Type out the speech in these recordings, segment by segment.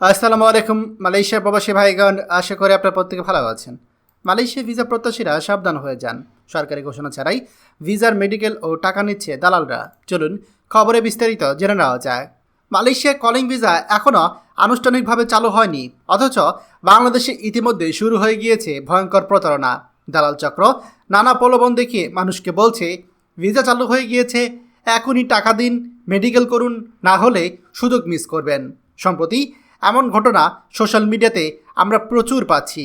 আসসালামু আলাইকুম মালয়েশিয়ার প্রবাসী ভাইগণ, আশা করি আপনার প্রত্যেকে ভালো আছেন। মালয়েশিয়া ভিসা প্রত্যাশীরা সাবধান হয়ে যান। সরকারি ঘোষণা ছাড়াই ভিসার মেডিকেল ও টাকা নিচ্ছে দালালরা। চলুন খবরে বিস্তারিত জেনে নেওয়া যায় মালয়েশিয়া কলিং ভিসা এখনও আনুষ্ঠানিকভাবে চালু হয়নি, অথচ বাংলাদেশে ইতিমধ্যে শুরু হয়ে গিয়েছে ভয়ঙ্কর প্রতারণা। দালাল চক্র নানা প্রলোভন দেখিয়ে মানুষকে বলছে, ভিসা চালু হয়ে গিয়েছে, এখনই টাকা দিন, মেডিকেল করুন, না হলে সুযোগ মিস করবেন। সম্প্রতি এমন ঘটনা সোশ্যাল মিডিয়াতে আমরা প্রচুর পাচ্ছি।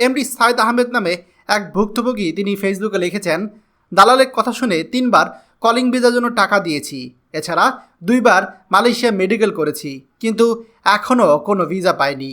এমডি সাইদ আহমেদ নামে এক ভুক্তভোগী তিনি ফেসবুকে লিখেছেন, দালালের কথা শুনে তিনবার কলিং ভিসার জন্য টাকা দিয়েছি। এছাড়া দুইবার মালয়েশিয়া মেডিকেল করেছি, কিন্তু এখনও কোনো ভিসা পাইনি।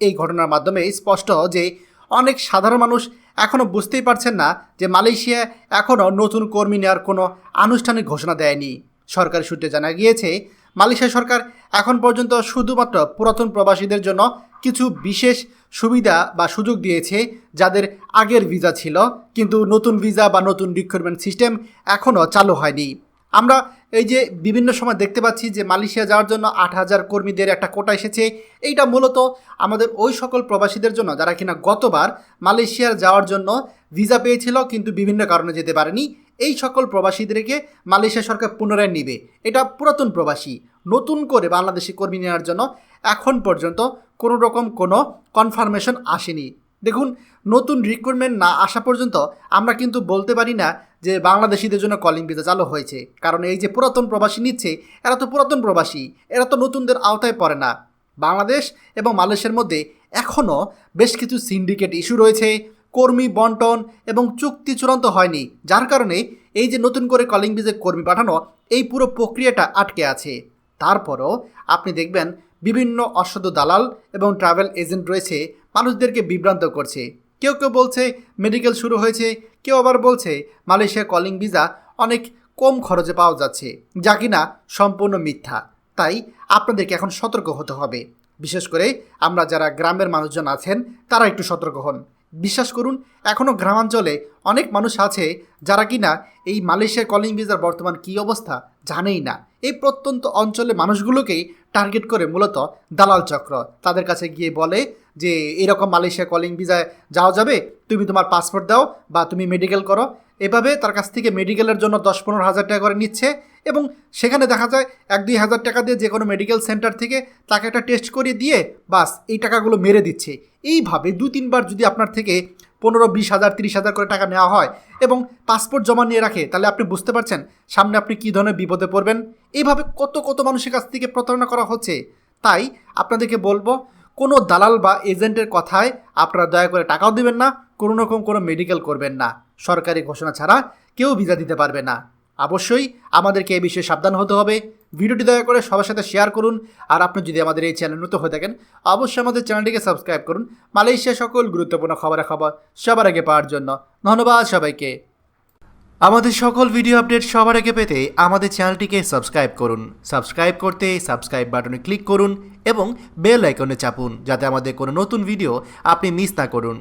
এই ঘটনার মাধ্যমে স্পষ্ট যে অনেক সাধারণ মানুষ এখনও বুঝতেই পারছেন না যে মালয়েশিয়া এখনও নতুন কর্মী নেওয়ার কোনো আনুষ্ঠানিক ঘোষণা দেয়নি। সরকারি সূত্রে জানা গিয়েছে মালয়েশিয়া সরকার এখন পর্যন্ত শুধুমাত্র পুরাতন প্রবাসীদের জন্য কিছু বিশেষ সুবিধা বা সুযোগ দিয়েছে, যাদের আগের ভিসা ছিল, কিন্তু নতুন ভিসা বা নতুন রিক্রুটমেন্ট সিস্টেম এখনও চালু হয়নি। আমরা এই যে বিভিন্ন সময় দেখতে পাচ্ছি যে মালয়েশিয়া যাওয়ার জন্য আট হাজার কর্মীদের একটা কোটা এসেছে, এইটা মূলত আমাদের ওই সকল প্রবাসীদের জন্য যারা কিনা গতবার মালয়েশিয়ার যাওয়ার জন্য ভিসা পেয়েছিল, কিন্তু বিভিন্ন কারণে যেতে পারেনি। এই সকল প্রবাসীদেরকে মালয়েশিয়া সরকার পুনরায় নিবে। এটা পুরাতন প্রবাসী। নতুন করে বাংলাদেশি কর্মী নেওয়ার জন্য এখন পর্যন্ত কোনো রকম কোনো কনফার্মেশন আসেনি। দেখুন, নতুন রিক্রুটমেন্ট না আসা পর্যন্ত আমরা কিন্তু বলতে পারি না যে বাংলাদেশিদের জন্য কলিং ভিসা চালু হয়েছে। কারণ এই যে পুরাতন প্রবাসী নিচ্ছে, এরা তো পুরাতন প্রবাসী, এরা তো নতুনদের আওতায় পড়ে না। বাংলাদেশ এবং মালয়েশিয়ার মধ্যে এখনও বেশ কিছু সিন্ডিকেট ইস্যু রয়েছে। কর্মী বন্টন এবং চুক্তি চূড়ান্ত হয়নি, যার কারণে এই যে নতুন করে কলিং ভিসে কর্মী পাঠানো, এই পুরো প্রক্রিয়াটা আটকে আছে। তারপরও আপনি দেখবেন বিভিন্ন অসাধু দালাল এবং ট্রাভেল এজেন্ট রয়েছে, মানুষদেরকে বিভ্রান্ত করছে। কেউ কেউ বলছে মেডিকেল শুরু হয়েছে, কেউ আবার বলছে মালয়েশিয়া কলিং ভিসা অনেক কম খরচে পাওয়া যাচ্ছে, যা কিনা সম্পূর্ণ মিথ্যা। তাই আপনাদেরকে এখন সতর্ক হতে হবে। বিশেষ করে আমরা যারা গ্রামের মানুষজন আছেন, তারা একটু সতর্ক হন। বিশ্বাস করুন এখনও গ্রামাঞ্চলে অনেক মানুষ আছে যারা কিনা এই মালয়েশিয়ার কলিং ভিসার বর্তমান কী অবস্থা জানেই না। এই প্রত্যন্ত অঞ্চলে মানুষগুলোকেই টার্গেট করে মূলত দালাল চক্র। তাদের কাছে গিয়ে বলে যে, এরকম মালয়েশিয়া কলিং ভিসায় যাওয়া যাবে, তুমি তোমার পাসপোর্ট দাও বা তুমি মেডিকেল করো। এভাবে তার কাছ থেকে মেডিকেলের জন্য দশ পনেরো হাজার টাকা করে নিচ্ছে। এবং সেখানে দেখা যায় এক দুই হাজার টাকা দিয়ে যে কোনো মেডিকেল সেন্টার থেকে তাকে একটা টেস্ট করিয়ে দিয়ে বাস এই টাকাগুলো মেরে দিচ্ছে। এইভাবে দু তিনবার যদি আপনার থেকে পনেরো, বিশ হাজার, তিরিশ হাজার করে টাকা নেওয়া হয় এবং পাসপোর্ট জমা নিয়ে রাখে, তাহলে আপনি বুঝতে পারছেন সামনে আপনি কী ধরনের বিপদে পড়বেন। এইভাবে কত কত মানুষের কাছ থেকে প্রতারণা করা হচ্ছে। তাই আপনাদেরকে বলব, কোনো দালাল বা এজেন্টের কথায় আপনারা দয়া করে টাকাও দেবেন না, কোনো রকম কোনো মেডিকেল করবেন না। সরকারি ঘোষণা ছাড়া কেউ ভিসা দিতে পারবে না। অবশ্যই আমাদেরকে এই বিষয়ে সাবধান হতে হবে। ভিডিওটি দয়া করে সবার সাথে শেয়ার করুন। আর আপনি যদি আমাদের এই চ্যানেল নতুন হয়ে থাকেন, অবশ্যই আমাদের চ্যানেলটিকে সাবস্ক্রাইব করুন। মালয়েশিয়া সকল গুরুত্বপূর্ণ খবরাখবর সবার আগে পাওয়ার জন্য ধন্যবাদ সবাইকে। আমাদের সকল ভিডিও আপডেট সবার আগে পেতে আমাদের চ্যানেলটিকে সাবস্ক্রাইব করুন। সাবস্ক্রাইব করতে সাবস্ক্রাইব বাটনে ক্লিক করুন এবং বেল আইকনে চাপুন যাতে আমাদের কোনো নতুন ভিডিও আপনি মিস না করুন।